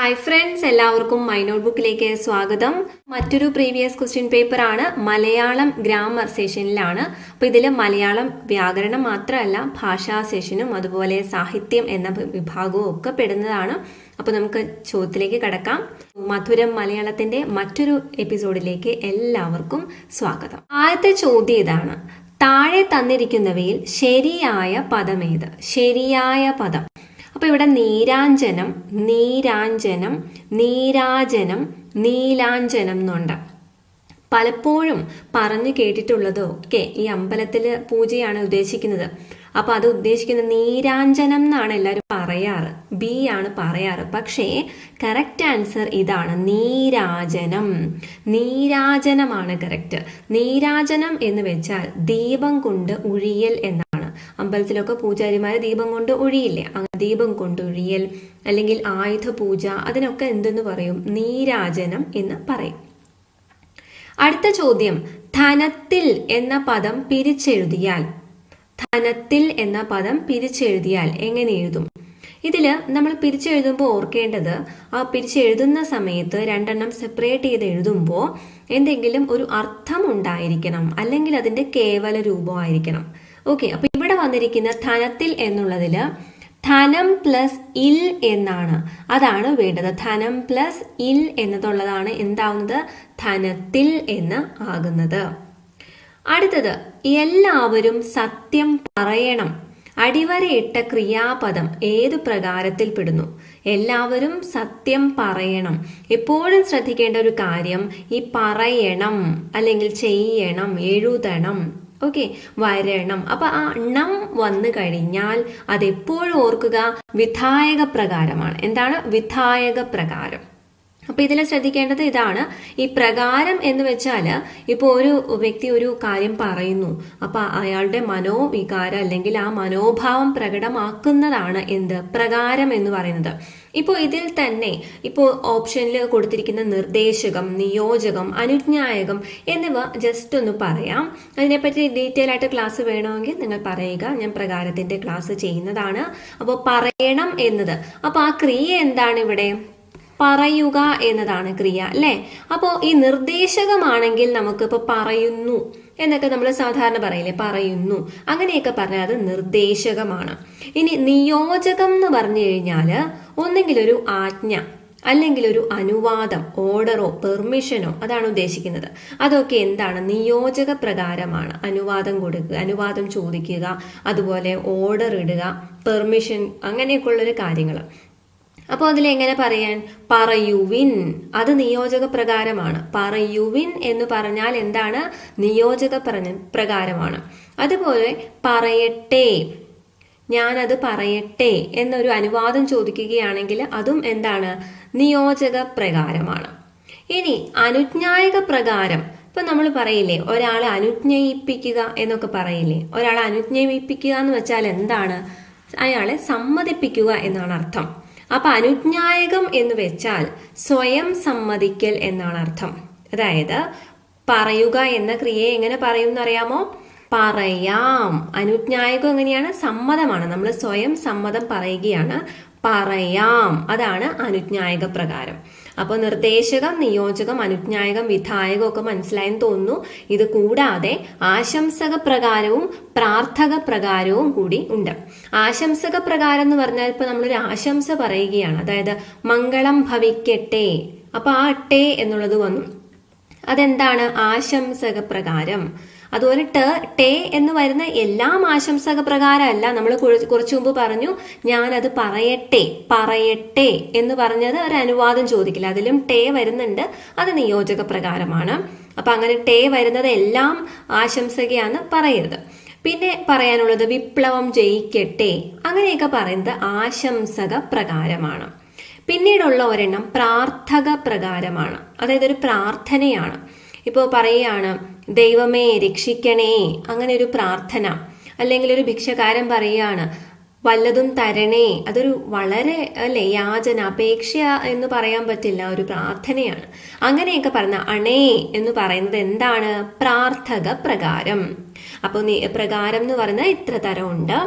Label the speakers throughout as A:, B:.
A: Hi friends എല്ലാവർക്കും my note ബുക്കിലേക്ക് സ്വാഗതം. മറ്റൊരു പ്രീവിയസ് ക്വസ്റ്റ്യൻ പേപ്പർ ആണ് മലയാളം ഗ്രാമർ സെഷനിലാണ് അപ്പോൾ ഇതിൽ മലയാളം വ്യാകരണം മാത്രമല്ല ഭാഷാ സെഷനും അതുപോലെ സാഹിത്യം എന്ന വിഭാഗവും ഒക്കെ പെടുന്നതാണ്. അപ്പോൾ നമുക്ക് ചോദ്യത്തിലേക്ക് കടക്കാം. മധുരം മലയാളത്തിന്റെ മറ്റൊരു എപ്പിസോഡിലേക്ക് എല്ലാവർക്കും സ്വാഗതം. ആദ്യത്തെ ചോദ്യം ഇതാണ്. താഴെ തന്നിരിക്കുന്നവയിൽ ശരിയായ പദമേത് ശരിയായ പദം. അപ്പൊ ഇവിടെ നീരാഞ്ജനം നീരാഞ്ജനം നീരാജനം നീലാഞ്ജനം എന്നുണ്ട്. പലപ്പോഴും പറഞ്ഞു കേട്ടിട്ടുള്ളതോ ഒക്കെ ഈ അമ്പലത്തിൽ പൂജയാണ് ഉദ്ദേശിക്കുന്നത്. അപ്പൊ അത് ഉദ്ദേശിക്കുന്ന നീരാഞ്ജനം എന്നാണ് എല്ലാവരും പറയാറ്. ബി ആണ് പറയാറ്. പക്ഷേ കറക്റ്റ് ആൻസർ ഇതാണ്. നീരാജനം. നീരാജനമാണ് കറക്റ്റ് നീരാജനം എന്ന് വെച്ചാൽ ദീപം കൊണ്ട് ഉഴിയൽ എന്നാണ്. അമ്പലത്തിലൊക്കെ പൂജാരിമാർ ദീപം കൊണ്ട് ഒഴിയില്ലേ? ദീപം കൊണ്ട് ഒഴിയൽ അല്ലെങ്കിൽ ആയുധ പൂജ അതിനൊക്കെ എന്തെന്ന് പറയും? നീരാജനം എന്ന് പറയും. അടുത്ത ചോദ്യം ധനത്തിൽ എന്ന പദം പിരിച്ചെഴുതിയാൽ ധനത്തിൽ എന്ന പദം പിരിച്ചെഴുതിയാൽ എങ്ങനെ എഴുതും? ഇതിൽ നമ്മൾ പിരിച്ചെഴുതുമ്പോൾ ഓർക്കേണ്ടത് ആ പിരിച്ചെഴുതുന്ന സമയത്ത് രണ്ടെണ്ണം സെപ്പറേറ്റ് ചെയ്ത് എഴുതുമ്പോൾ എന്തെങ്കിലും ഒരു അർത്ഥം ഉണ്ടായിരിക്കണം അല്ലെങ്കിൽ അതിന്റെ കേവല രൂപമായിരിക്കണം. ഓക്കെ അപ്പൊ ഇവിടെ വന്നിരിക്കുന്ന ധനത്തിൽ എന്നുള്ളതിൽ ധനം പ്ലസ് ഇൽ എന്നാണ്. അതാണ് വേണ്ടത്. ധനം പ്ലസ് ഇൽ എന്നതുള്ളതാണ് എന്താവുന്നത്? ധനത്തിൽ എന്ന് ആകുന്നത്. അടുത്തത് എല്ലാവരും സത്യം പറയണം. അടിവരയിട്ട ക്രിയാപദം ഏതു പ്രകാരത്തിൽ പെടുന്നു? എല്ലാവരും സത്യം പറയണം. എപ്പോഴും ശ്രദ്ധിക്കേണ്ട ഒരു കാര്യം ഈ പറയണം അല്ലെങ്കിൽ ചെയ്യണം എഴുതണം. ഓക്കെ വരണം. അപ്പൊ ആ ണം വന്നു കഴിഞ്ഞാൽ അതെപ്പോഴും ഓർക്കുക വിധായക പ്രകാരമാണ് എന്താണ്? വിധായക പ്രകാരം അപ്പൊ ഇതിൽ ശ്രദ്ധിക്കേണ്ടത് ഇതാണ്. ഈ പ്രകാരം എന്ന് വെച്ചാൽ ഇപ്പോൾ ഒരു വ്യക്തി ഒരു കാര്യം പറയുന്നു. അപ്പൊ അയാളുടെ മനോവികാരം അല്ലെങ്കിൽ ആ മനോഭാവം പ്രകടമാക്കുന്നതാണ് എന്ത്? പ്രകാരം എന്ന് പറയുന്നത്. ഇപ്പോൾ ഇതിൽ തന്നെ ഇപ്പോൾ ഓപ്ഷനിൽ കൊടുത്തിരിക്കുന്ന നിർദ്ദേശകം നിയോജകം അനുജ്ഞായകം എന്നിവ ജസ്റ്റ് ഒന്ന് പറയാം. അതിനെപ്പറ്റി ഡീറ്റെയിൽ ആയിട്ട് ക്ലാസ് വേണമെങ്കിൽ നിങ്ങൾ പറയുക. ഞാൻ പ്രകാരത്തിന്റെ ക്ലാസ് ചെയ്യുന്നതാണ്. അപ്പോൾ പറയണം എന്നത്. അപ്പോൾ ആ ക്രിയ എന്താണ് ഇവിടെ? പറയുക എന്നതാണ് ക്രിയ അല്ലെ? അപ്പോൾ ഈ നിർദ്ദേശകമാണെങ്കിൽ നമുക്ക് ഇപ്പൊ പറയുന്നു എന്നൊക്കെ നമ്മൾ സാധാരണ പറയില്ലേ? പറയുന്നു. അങ്ങനെയൊക്കെ പറഞ്ഞാൽ അത് നിർദ്ദേശകമാണ്. ഇനി നിയോജകം എന്ന് പറഞ്ഞു കഴിഞ്ഞാൽ ഒന്നെങ്കിൽ ഒരു ആജ്ഞ അല്ലെങ്കിൽ ഒരു അനുവാദം ഓർഡറോ പെർമിഷനോ അതാണ് ഉദ്ദേശിക്കുന്നത്. അതൊക്കെ എന്താണ്? നിയോജക പ്രകാരമാണ്. അനുവാദം കൊടുക്കുക അനുവാദം ചോദിക്കുക അതുപോലെ ഓർഡർ ഇടുക പെർമിഷൻ അങ്ങനെയൊക്കെയുള്ളൊരു കാര്യങ്ങൾ അപ്പോൾ അതിൽ എങ്ങനെ പറയാൻ? പറയുവിൻ. അത് നിയോജക പ്രകാരമാണ് പറയുവിൻ എന്ന് പറഞ്ഞാൽ എന്താണ്? നിയോജക പ്രകാരമാണ്. അതുപോലെ പറയട്ടെ. ഞാനത് പറയട്ടെ എന്നൊരു അനുവാദം ചോദിക്കുകയാണെങ്കിൽ അതും എന്താണ്? നിയോജക പ്രകാരമാണ് ഇനി അനുജ്ഞായക പ്രകാരം ഇപ്പൊ നമ്മൾ പറയില്ലേ ഒരാളെ അനുജ്ഞയിപ്പിക്കുക എന്നൊക്കെ പറയില്ലേ? ഒരാളെ അനുജ്ഞയിപ്പിക്കുക എന്ന് വെച്ചാൽ എന്താണ്? അയാളെ സമ്മതിപ്പിക്കുക എന്നാണ് അർത്ഥം. അപ്പൊ അനുജ്ഞായകം എന്ന് വെച്ചാൽ സ്വയം സമ്മതിക്കൽ എന്നാണ് അർത്ഥം. അതായത് പറയുക എന്ന ക്രിയയെ എങ്ങനെ പറയും എന്നറിയാമോ പറയാം. അനുജ്ഞായകം എങ്ങനെയാണ്? സമ്മതമാണ്. നമ്മൾ സ്വയം സമ്മതം പറയുകയാണ്. പറയാം. അതാണ് അനുജ്ഞായക പ്രകാരം. അപ്പോൾ നിർദ്ദേശകം നിയോജകം അനുജ്ഞായകം വിധായകം ഒക്കെ മനസ്സിലായെന്ന് തോന്നുന്നു. ഇത് കൂടാതെ ആശംസക പ്രകാരവും പ്രാർത്ഥക പ്രകാരവും കൂടി ഉണ്ട്. ആശംസക പ്രകാരം എന്ന് പറഞ്ഞാൽ ഇപ്പൊ നമ്മളൊരു ആശംസ പറയുകയാണ്. അതായത് മംഗളം ഭവിക്കട്ടെ. അപ്പൊ ആ ടേ എന്നുള്ളത് വന്നു. അതെന്താണ്? ആശംസക പ്രകാരം അതുപോലെ ട് ടേ എന്ന് വരുന്ന എല്ലാ ആശംസക പ്രകാരമല്ല നമ്മൾ കുറച്ചു മുമ്പ് പറഞ്ഞു ഞാനത് പറയട്ടെ പറയട്ടെ എന്ന് പറഞ്ഞത് ഒരു അനുവാദം ചോദിക്കില്ല. അതിലും ടേ വരുന്നുണ്ട് അത് നിയോജക പ്രകാരമാണ് അപ്പൊ അങ്ങനെ ടേ വരുന്നത് എല്ലാം ആശംസകയാണ് പറയരുത്. പിന്നെ പറയാനുള്ളത് വിപ്ലവം ജയിക്കട്ടെ അങ്ങനെയൊക്കെ പറയുന്നത് ആശംസക പ്രകാരമാണ് പിന്നീടുള്ള ഒരെണ്ണം പ്രാർത്ഥക പ്രകാരമാണ് അതായത് ഒരു പ്രാർത്ഥനയാണ്. ഇപ്പോൾ പറയുകയാണ് ദൈവമേ രക്ഷിക്കണേ. അങ്ങനെ ഒരു പ്രാർത്ഥന അല്ലെങ്കിൽ ഒരു ഭിക്ഷകാരൻ പറയുകയാണ് വല്ലതും തരണേ. അതൊരു വളരെ അല്ലെ യാചന അപേക്ഷ എന്ന് പറയാൻ പറ്റില്ല ഒരു പ്രാർത്ഥനയാണ്. അങ്ങനെയൊക്കെ പറഞ്ഞ അണേ എന്ന് പറയുന്നത് എന്താണ്? പ്രാർത്ഥക പ്രകാരം. അപ്പോൾ പ്രകാരം എന്ന് പറയുന്നത് ഇത്ര തരമുണ്ട്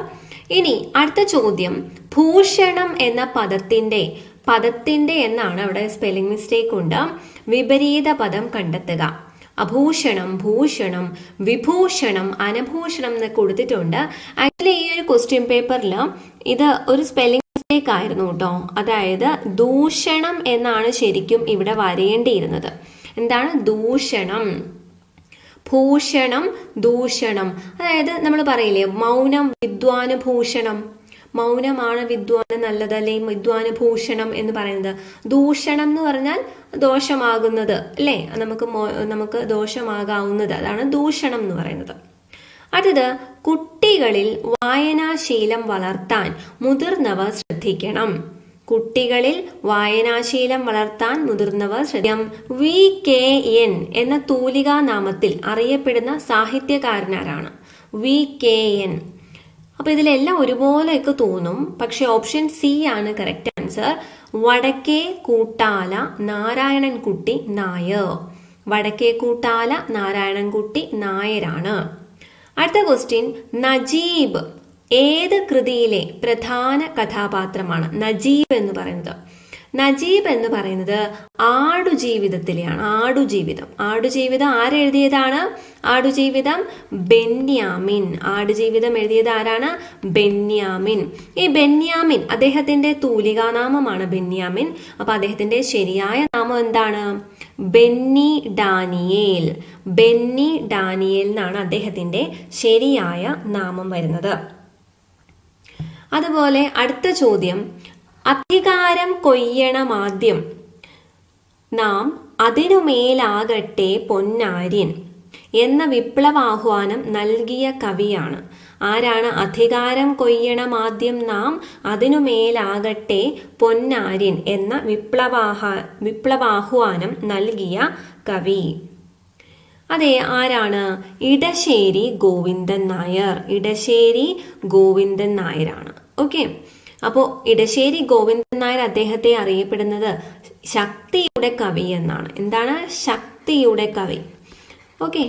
A: ഇനി അടുത്ത ചോദ്യം ഭൂഷണം എന്ന പദത്തിന്റെ പദത്തിന്റെ എന്നാണ് അവിടെ സ്പെല്ലിംഗ് മിസ്റ്റേക്ക് ഉണ്ട്. വിപരീത പദം കണ്ടെത്തുക. അഭൂഷണം ഭൂഷണം വിഭൂഷണം അനഭൂഷണം എന്ന് കൊടുത്തിട്ടുണ്ട്. ആക്ച്വലി ഈ ഒരു ക്വസ്റ്റ്യൻ പേപ്പറിൽ ഇത് ഒരു സ്പെല്ലിംഗ് മിസ്റ്റേക്ക് ആയിരുന്നു കേട്ടോ. അതായത് ദൂഷണം എന്നാണ് ശരിക്കും ഇവിടെ വരേണ്ടിയിരുന്നത് എന്താണ്? ദൂഷണം. ഭൂഷണം ദൂഷണം. അതായത് നമ്മൾ പറയില്ലേ മൗനം വിദ്വാന് ഭൂഷണം. മൗനമാണ് വിദ്വാന് നല്ലത് അല്ലെങ്കിൽ വിദ്വാന് ഭൂഷണം എന്ന് പറയുന്നത്. ദൂഷണം എന്ന് പറഞ്ഞാൽ ദോഷമാകുന്നത് അല്ലേ? നമുക്ക് നമുക്ക് ദോഷമാകാവുന്നത്. അതാണ് ദൂഷണം എന്ന് പറയുന്നത്. അടുത്തത് കുട്ടികളിൽ വായനാശീലം വളർത്താൻ മുതിർന്നവർ ശ്രദ്ധിക്കണം. കുട്ടികളിൽ വായനാശീലം വളർത്താൻ മുതിർന്നവർ ശ്രദ്ധിക്കാം വി കെ എൻ എന്ന തൂലികാ നാമത്തിൽ അറിയപ്പെടുന്ന സാഹിത്യകാരനാരാണ്. V K N. അപ്പൊ ഇതിലെല്ലാം ഒരുപോലെയൊക്കെ തോന്നും. പക്ഷെ ഓപ്ഷൻ സി ആണ് കറക്റ്റ് ആൻസർ വടക്കേ കൂട്ടാല നാരായണൻകുട്ടി നായർ. വടക്കേ കൂട്ടാല നാരായണൻകുട്ടി നായരാണ്. അടുത്ത ക്വസ്റ്റ്യൻ നജീബ് ഏത് കൃതിയിലെ പ്രധാന കഥാപാത്രമാണ്? നജീബ് എന്ന് പറയുന്നത്. നജീബ് എന്ന് പറയുന്നത് ആടുജീവിതത്തിലെയാണ്. ആടുജീവിതം. ആടുജീവിതം ആരെഴുതിയതാണ്? ആടുജീവിതം ബെന്യാമിൻ. ആടുജീവിതം എഴുതിയത് ആരാണ്? ബെന്യാമിൻ. ഈ ബെന്യാമിൻ അദ്ദേഹത്തിന്റെ തൂലികാനാമമാണ് ബെന്യാമിൻ. അപ്പൊ അദ്ദേഹത്തിന്റെ ശരിയായ നാമം എന്താണ്? ബെന്നി ഡാനിയേൽ. ബെന്നി ഡാനിയേൽ എന്നാണ് അദ്ദേഹത്തിന്റെ ശരിയായ നാമം വരുന്നത്. അതുപോലെ അടുത്ത ചോദ്യം. അധികാരം കൊയ്യണമാദ്യം നാം അതിനുമേലാകട്ടെ പൊന്നാര്യൻ. എന്ന വിപ്ലവാഹ്വാനം നൽകിയ കവിയാണ്. ആരാണ് അധികാരം കൊയ്യണമാദ്യം നാം അതിനുമേലാകട്ടെ പൊന്നാരിൻ എന്ന വിപ്ലവാഹ വിപ്ലവാഹ്വാനം നൽകിയ കവി. അതെ ആരാണ്? ഇടശ്ശേരി ഗോവിന്ദൻ നായർ. ഇടശ്ശേരി ഗോവിന്ദൻ നായരാണ്. ഓക്കെ. അപ്പോൾ ഇടശ്ശേരി ഗോവിന്ദൻ നായർ അദ്ദേഹത്തെ അറിയപ്പെടുന്നത് ശക്തിയുടെ കവി എന്നാണ്. എന്താണ്? ശക്തിയുടെ കവി. ഓക്കെ.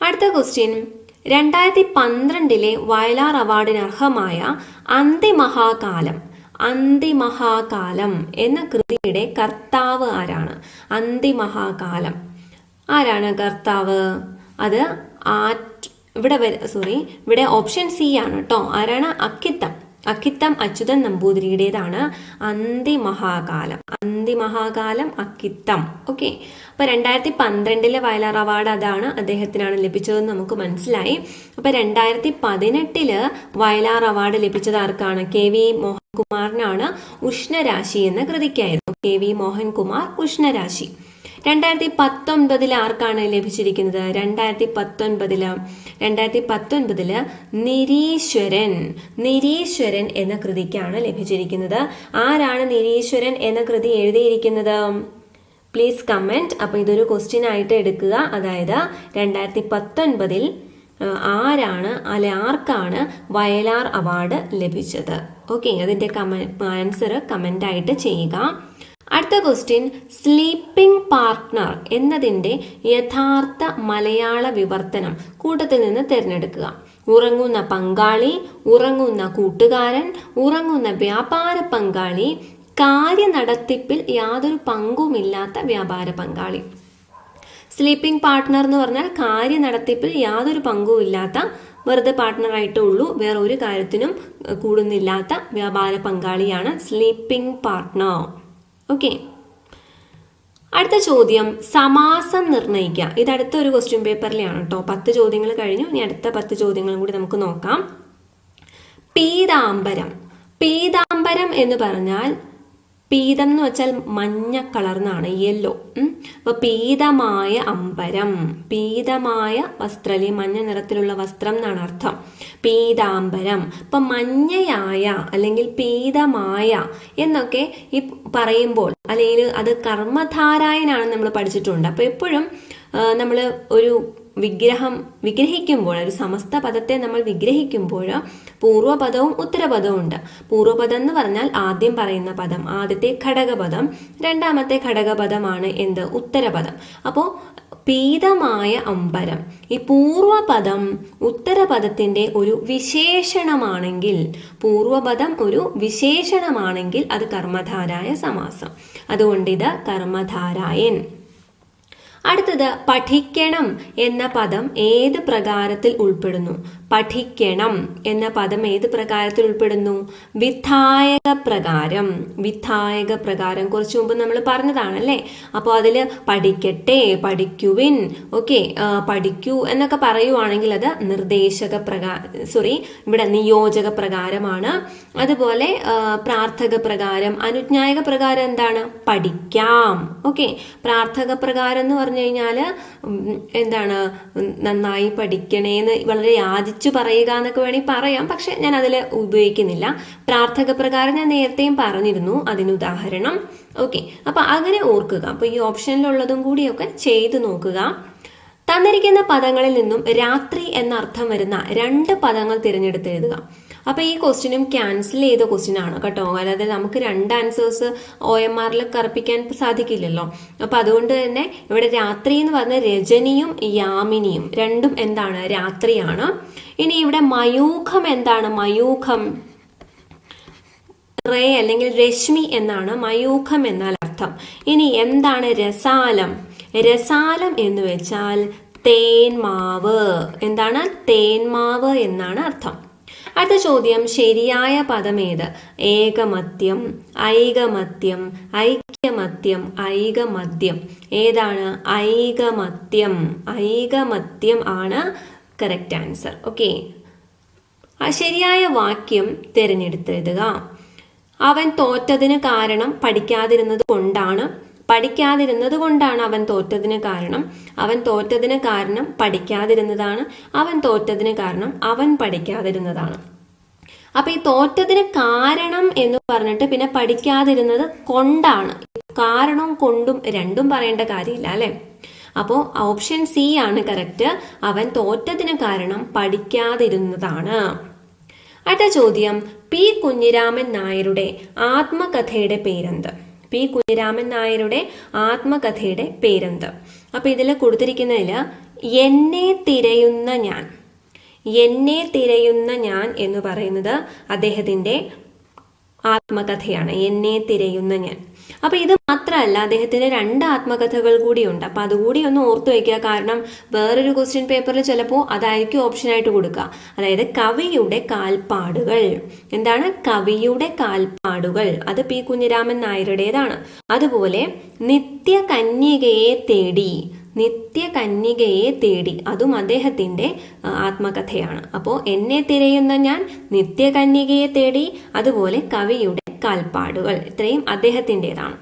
A: അടുത്ത ക്വസ്റ്റ്യൻ രണ്ടായിരത്തി പന്ത്രണ്ടിലെ വയലാർ അവാർഡിന് അർഹമായ അന്തിമഹാകാലം അന്തിമഹാകാലം എന്ന കൃതിയുടെ കർത്താവ് ആരാണ്? അന്തിമഹാകാലം. ആരാണ് കർത്താവ്? അത് ആറ്റ് ഇവിടെ സോറി ഇവിടെ ഓപ്ഷൻ സി ആണ് കേട്ടോ ആരാണ്? അക്കിത്തം. അക്കിത്തം അച്യുതൻ നമ്പൂതിരിയുടേതാണ്. അന്തിമഹാകാലം. അന്തിമഹാകാലം അക്കിത്തം. ഓക്കെ അപ്പൊ രണ്ടായിരത്തി പന്ത്രണ്ടിലെ വയലാർ അവാർഡ് അതാണ് അദ്ദേഹത്തിനാണ് ലഭിച്ചതെന്ന് നമുക്ക് മനസ്സിലായി. അപ്പൊ രണ്ടായിരത്തി പതിനെട്ടിൽ വയലാർ അവാർഡ് ലഭിച്ചത് ആർക്കാണ്? കെ വി മോഹൻകുമാറിനാണ് ഉഷ്ണരാശി എന്ന കൃതിക്കായിരുന്നു. K V Mohankumar Ushnarashi. രണ്ടായിരത്തി പത്തൊൻപതിൽ ആർക്കാണ് ലഭിച്ചിരിക്കുന്നത്? രണ്ടായിരത്തി പത്തൊൻപതിൽ രണ്ടായിരത്തി പത്തൊൻപതിൽ നിരീശ്വരൻ നിരീശ്വരൻ എന്ന കൃതിക്കാണ് ലഭിച്ചിരിക്കുന്നത്. ആരാണ് നിരീശ്വരൻ എന്ന കൃതി എഴുതിയിരിക്കുന്നത്? പ്ലീസ് കമന്റ് അപ്പൊ ഇതൊരു ക്വസ്റ്റ്യൻ ആയിട്ട് എടുക്കുക. അതായത് രണ്ടായിരത്തി പത്തൊൻപതിൽ ആരാണ് അല്ലെ ആർക്കാണ് വയലാർ അവാർഡ് ലഭിച്ചത്? ഓക്കെ അതിന്റെ കമന്റ് ആൻസർ കമന്റ് ആയിട്ട് ചെയ്യുക. അടുത്ത ക്വസ്റ്റ്യൻ സ്ലീപ്പിംഗ് പാർട്ട്ണർ എന്നതിന്റെ യഥാർത്ഥ മലയാള വിവർത്തനം കൂട്ടത്തിൽ നിന്ന് തിരഞ്ഞെടുക്കുക. ഉറങ്ങുന്ന പങ്കാളി ഉറങ്ങുന്ന കൂട്ടുകാരൻ ഉറങ്ങുന്ന വ്യാപാര പങ്കാളി കാര്യ നടത്തിപ്പിൽ യാതൊരു പങ്കുമില്ലാത്ത വ്യാപാര പങ്കാളി. സ്ലീപ്പിംഗ് പാർട്ട്ണർ എന്ന് പറഞ്ഞാൽ കാര്യ നടത്തിപ്പിൽ യാതൊരു പങ്കുമില്ലാത്ത വെറുതെ പാർട്ട്ണറായിട്ടേ ഉള്ളൂ. വേറെ ഒരു കാര്യത്തിനും കൂടുന്നില്ലാത്ത വ്യാപാര പങ്കാളിയാണ് സ്ലീപ്പിംഗ് പാർട്ട്ണർ ഓക്കെ അടുത്ത ചോദ്യം സമാസം നിർണയിക്കുക ഇത് അടുത്ത ഒരു ക്വസ്റ്റ്യൻ പേപ്പറിലാണ് കേട്ടോ പത്ത് ചോദ്യങ്ങൾ കഴിഞ്ഞു. ഇനി അടുത്ത പത്ത് ചോദ്യങ്ങളും കൂടി നമുക്ക് നോക്കാം. പീതാംബരം. പീതാംബരം എന്ന് പറഞ്ഞാൽ പീതം എന്ന് വെച്ചാൽ മഞ്ഞ കളർന്നാണ് യെല്ലോ അപ്പൊ പീതമായ അമ്പരം പീതമായ വസ്ത്രം അല്ലെങ്കിൽ മഞ്ഞ നിറത്തിലുള്ള വസ്ത്രം എന്നാണ് അർത്ഥം. പീതാംബരം. ഇപ്പൊ മഞ്ഞയായ അല്ലെങ്കിൽ പീതമായ എന്നൊക്കെ ഈ പറയുമ്പോൾ അല്ലെങ്കിൽ അത് കർമ്മധാരായനാണ് നമ്മൾ പഠിച്ചിട്ടുണ്ട്. അപ്പൊ എപ്പോഴും നമ്മൾ ഒരു വിഗ്രഹം വിഗ്രഹിക്കുമ്പോൾ ഒരു സമസ്ത പദത്തെ നമ്മൾ വിഗ്രഹിക്കുമ്പോൾ പൂർവപദവും ഉത്തരപദവും ഉണ്ട്. പൂർവപദം എന്ന് പറഞ്ഞാൽ ആദ്യം പറയുന്ന പദം ആദ്യത്തെ ഘടകപദം രണ്ടാമത്തെ ഘടകപദമാണ് എന്ത്? ഉത്തരപദം. അപ്പോൾ പീതമായ അമ്പരം. ഈ പൂർവപദം ഉത്തരപദത്തിന്റെ ഒരു വിശേഷണമാണെങ്കിൽ പൂർവപദം ഒരു വിശേഷണമാണെങ്കിൽ അത് കർമ്മധാരായ സമാസം. അതുകൊണ്ട് കർമ്മധാരായൻ. അടുത്തത് പഠിക്കണം എന്ന പദം ഏത് പ്രകാരത്തിൽ ഉൾപ്പെടുന്നു? പഠിക്കണം എന്ന പദം ഏത് പ്രകാരത്തിൽ ഉൾപ്പെടുന്നു? വിധായക പ്രകാരം വിധായക പ്രകാരം കുറച്ച് മുമ്പ് നമ്മൾ പറഞ്ഞതാണല്ലേ? അപ്പോൾ അതിൽ പഠിക്കട്ടെ പഠിക്കുവിൻ. ഓക്കെ പഠിക്കൂ എന്നൊക്കെ പറയുവാണെങ്കിൽ അത് നിർദ്ദേശക പ്രകാ സോറി ഇവിടെ നിയോജക പ്രകാരമാണ് അതുപോലെ പ്രാർത്ഥക പ്രകാരം അനുജ്ഞായക പ്രകാരം എന്താണ്? പഠിക്കാം. ഓക്കെ പ്രാർത്ഥക പ്രകാരം എന്ന് പറഞ്ഞു കഴിഞ്ഞാൽ എന്താണ്? നന്നായി പഠിക്കണേന്ന് വളരെ യാചിച്ചു പറയുക എന്നൊക്കെ വേണമെങ്കിൽ പറയാം. പക്ഷെ ഞാൻ അതിൽ ഉപയോഗിക്കുന്നില്ല. പ്രാർത്ഥക പ്രകാരം ഞാൻ നേരത്തെയും പറഞ്ഞിരുന്നു അതിന് ഉദാഹരണം. ഓക്കെ. അപ്പൊ അങ്ങനെ ഓർക്കുക. അപ്പൊ ഈ ഓപ്ഷനിലുള്ളതും കൂടിയൊക്കെ ചെയ്തു നോക്കുക. തന്നിരിക്കുന്ന പദങ്ങളിൽ നിന്നും രാത്രി എന്ന അർത്ഥം വരുന്ന രണ്ട് പദങ്ങൾ തിരഞ്ഞെടുത്ത് എഴുതുക. അപ്പൊ ഈ ക്വസ്റ്റിനും ക്യാൻസൽ ചെയ്ത ക്വസ്റ്റ്യൻ ആണ് കേട്ടോ. അല്ലാതെ നമുക്ക് രണ്ട് ആൻസേഴ്സ് ഒ എം ആറിൽ കറപ്പിക്കാൻ സാധിക്കില്ലല്ലോ. അപ്പൊ അതുകൊണ്ട് തന്നെ ഇവിടെ രാത്രി എന്ന് പറഞ്ഞ രജനിയും യാമിനിയും രണ്ടും എന്താണ്? രാത്രിയാണ്. ഇനി ഇവിടെ മയൂഖം എന്താണ്? മയൂഖം റേ അല്ലെങ്കിൽ രശ്മി എന്നാണ് മയൂഖം എന്നാൽ അർത്ഥം. ഇനി എന്താണ് രസാലം? രസാലം എന്ന് വെച്ചാൽ തേന്മാവ് എന്താണ്? തേന്മാവ് എന്നാണ് അർത്ഥം. അടുത്ത ചോദ്യം ശരിയായ പദം പദമേത് ഏകമത്യം ഐകമത്യം ഐക്യമത്യം ഐകമദ്യം ഏതാണ്? ഐകമത്യം. ഐകമത്യം ആണ് കറക്റ്റ് ആൻസർ ഓക്കെ ആ ശരിയായ വാക്യം തിരഞ്ഞെടുത്തെഴുതുക അവൻ തോറ്റതിന് കാരണം പഠിക്കാതിരുന്നത് കൊണ്ടാണ് പഠിക്കാതിരുന്നത് കൊണ്ടാണ് അവൻ തോറ്റതിന് കാരണം അവൻ തോറ്റതിന് കാരണം പഠിക്കാതിരുന്നതാണ് അവൻ തോറ്റതിന് കാരണം അവൻ പഠിക്കാതിരുന്നതാണ്. അപ്പൊ ഈ തോറ്റതിന് കാരണം എന്ന് പറഞ്ഞിട്ട് പിന്നെ പഠിക്കാതിരുന്നത് കൊണ്ടാണ്. കാരണവും കൊണ്ടും രണ്ടും പറയേണ്ട കാര്യമില്ല അല്ലെ? അപ്പോൾ ഓപ്ഷൻ സി ആണ് കറക്റ്റ് അവൻ തോറ്റതിന് കാരണം പഠിക്കാതിരുന്നതാണ്. അടുത്ത ചോദ്യം പി കുഞ്ഞിരാമൻ നായരുടെ ആത്മകഥയുടെ പേരെന്ത്? പി കുഞ്ഞിരാമൻ നായരുടെ ആത്മകഥയുടെ പേരെന്ത്? അപ്പൊ ഇതിൽ കൊടുത്തിരിക്കുന്നതിൽ എന്നെ തിരയുന്ന ഞാൻ. എന്നെ തിരയുന്ന ഞാൻ എന്ന് പറയുന്നത് അദ്ദേഹത്തിന്റെ ആത്മകഥയാണ്. എന്നെ തിരയുന്ന ഞാൻ. അപ്പൊ ഇത് മാത്രമല്ല അദ്ദേഹത്തിന്റെ രണ്ട് ആത്മകഥകൾ കൂടിയുണ്ട്. അപ്പൊ അതുകൂടി ഒന്ന് ഓർത്തു വെക്കുക കാരണം വേറൊരു ക്വസ്റ്റ്യൻ പേപ്പറിൽ ചിലപ്പോൾ അതായിരിക്കും ഓപ്ഷനായിട്ട് കൊടുക്കുക. അതായത് കവിയുടെ കാൽപ്പാടുകൾ. എന്താണ്? കവിയുടെ കാൽപ്പാടുകൾ. അത് പി കുഞ്ഞിരാമൻ നായരുടേതാണ്. അതുപോലെ നിത്യ കന്യകയെ തേടി. നിത്യ കന്യകയെ തേടി. അതും അദ്ദേഹത്തിന്റെ ആത്മകഥയാണ്. അപ്പോൾ എന്നെ തിരയുന്ന ഞാൻ നിത്യ കന്യകയെ തേടി അതുപോലെ കവിയുടെ കാൽപ്പാടുകൾ. ഇത്രയും അദ്ദേഹത്തിന്റെതാണ്.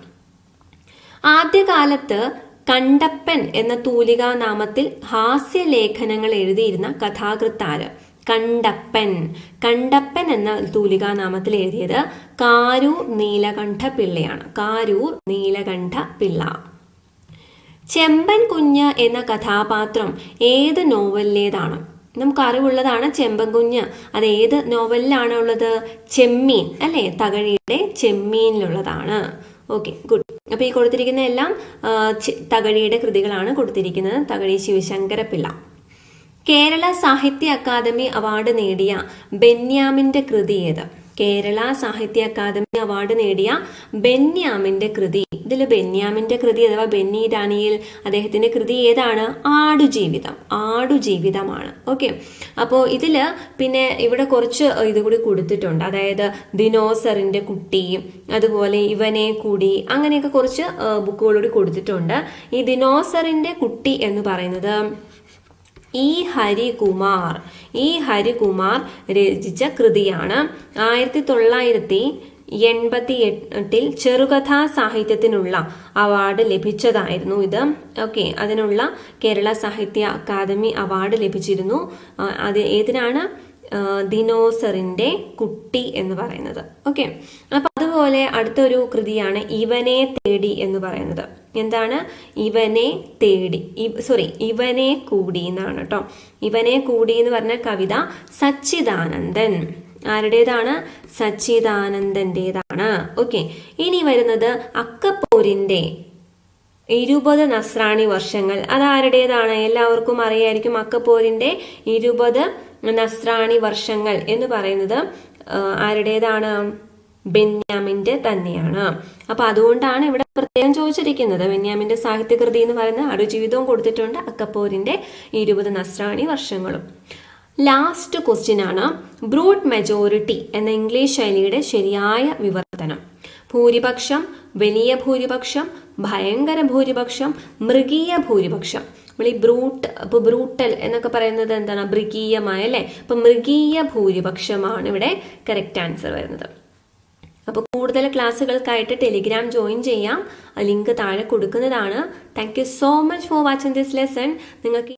A: ആദ്യകാലത്ത് കണ്ടപ്പൻ എന്ന തൂലികാ നാമത്തിൽ ഹാസ്യലേഖനങ്ങൾ എഴുതിയിരുന്ന കഥാകൃത്താര് കണ്ടപ്പൻ. കണ്ടപ്പൻ എന്ന തൂലികാ നാമത്തിൽ എഴുതിയത് കാരൂർ നീലകണ്ഠ പിള്ളയാണ് കാരൂർ നീലകണ്ഠ പിള്ള ചെമ്പൻ കുഞ്ഞ് എന്ന കഥാപാത്രം ഏത് നോവലിലേതാണ്? നമുക്ക് അറിവുള്ളതാണ് ചെമ്പൻ കുഞ്ഞ്. അത് ഏത് നോവലിലാണ് ഉള്ളത് ചെമ്മീൻ അല്ലേ? തകഴിയുടെ ചെമ്മീനിലുള്ളതാണ്. Okay good. അപ്പൊ ഈ കൊടുത്തിരിക്കുന്ന എല്ലാം തകഴിയുടെ കൃതികളാണ് കൊടുത്തിരിക്കുന്നത്. തകഴി ശിവശങ്കരപ്പിള്ള. കേരള സാഹിത്യ അക്കാദമി അവാർഡ് നേടിയ ബെന്യാമിന്റെ കൃതി ഏത്? കേരള സാഹിത്യ അക്കാദമി അവാർഡ് നേടിയ ബെന്യാമിന്റെ കൃതി. ഇതിൽ ബെന്യാമിന്റെ കൃതി അഥവാ ബെന്നി റാണിയിൽ അദ്ദേഹത്തിന്റെ കൃതി ഏതാണ്? ആടുജീവിതം. ആടുജീവിതമാണ്. ഓക്കെ. അപ്പോൾ ഇതിൽ പിന്നെ ഇവിടെ കുറച്ച് ഇതുകൂടി കൊടുത്തിട്ടുണ്ട്. അതായത് ദിനോസറിന്റെ കുട്ടി അതുപോലെ ഇവനെ കൂടി അങ്ങനെയൊക്കെ കുറച്ച് ബുക്കുകളൂടി കൊടുത്തിട്ടുണ്ട്. ഈ ദിനോസറിന്റെ കുട്ടി എന്ന് പറയുന്നത് ഇ ഹരികുമാർ ഈ ഹരികുമാർ രചിച്ച കൃതിയാണ്. ആയിരത്തി തൊള്ളായിരത്തി എൺപത്തി എട്ടിൽ ചെറുകഥാ സാഹിത്യത്തിനുള്ള അവാർഡ് ലഭിച്ചതായിരുന്നു ഇത്. ഓക്കെ അതിനുള്ള കേരള സാഹിത്യ അക്കാദമി അവാർഡ് ലഭിച്ചിരുന്നു. അത് ഏതിനാണ്? ദിനോസറിന്റെ കുട്ടി എന്ന് പറയുന്നത്. ഓക്കെ അപ്പൊ അതുപോലെ അടുത്തൊരു കൃതിയാണ് ഇവനെ തേടി എന്ന് പറയുന്നത്. എന്താണ്? ഇവനെ തേടി. സോറി ഇവനെ കൂടി എന്നാണ് കേട്ടോ. ഇവനെ കൂടി എന്ന് പറഞ്ഞ കവിത സച്ചിദാനന്ദൻ. ആരുടേതാണ്? സച്ചിദാനന്ദന്റെതാണ് ഓക്കെ ഇനി വരുന്നത് അക്കപ്പോരിന്റെ ഇരുപത് നസ്രാണി വർഷങ്ങൾ. അതാരുടേതാണ്? എല്ലാവർക്കും അറിയായിരിക്കും അക്കപ്പോരിന്റെ ഇരുപത് നസ്രാണി വർഷങ്ങൾ എന്ന് പറയുന്നത് ആരുടേതാണ്? ബെന്യാമിന്റെ തന്നെയാണ്. അപ്പൊ അതുകൊണ്ടാണ് ഇവിടെ പ്രത്യേകം ചോദിച്ചിരിക്കുന്നത്. ബെന്യാമിന്റെ സാഹിത്യകൃതി എന്ന് പറയുന്ന അടുജീവിതവും കൊടുത്തിട്ടുണ്ട് അക്കപ്പോരിന്റെ ഇരുപത് നസ്രാണി വർഷങ്ങളും. ലാസ്റ്റ് ക്വസ്റ്റ്യൻ ആണ്. ബ്രൂട്ട് മെജോറിറ്റി എന്ന ഇംഗ്ലീഷ് ശൈലിയുടെ ശരിയായ വിവർത്തനം. ഭൂരിപക്ഷം വലിയ ഭൂരിപക്ഷം ഭയങ്കര ഭൂരിപക്ഷം മൃഗീയ ഭൂരിപക്ഷം. നമ്മൾ ഈ ബ്രൂട്ട് ഇപ്പൊ ബ്രൂട്ടൽ എന്നൊക്കെ പറയുന്നത് എന്താണ്? മൃഗീയമായ അല്ലെ? അപ്പൊ മൃഗീയ ഭൂരിപക്ഷമാണ് ഇവിടെ കറക്റ്റ് ആൻസർ വരുന്നത്. അപ്പോൾ കൂടുതൽ ക്ലാസ്സുകൾക്കായിട്ട് ടെലിഗ്രാം ജോയിൻ ചെയ്യാം. ലിങ്ക് താഴെ കൊടുക്കുന്നതാണ്. Thank you so much for watching this lesson നിങ്ങൾക്ക്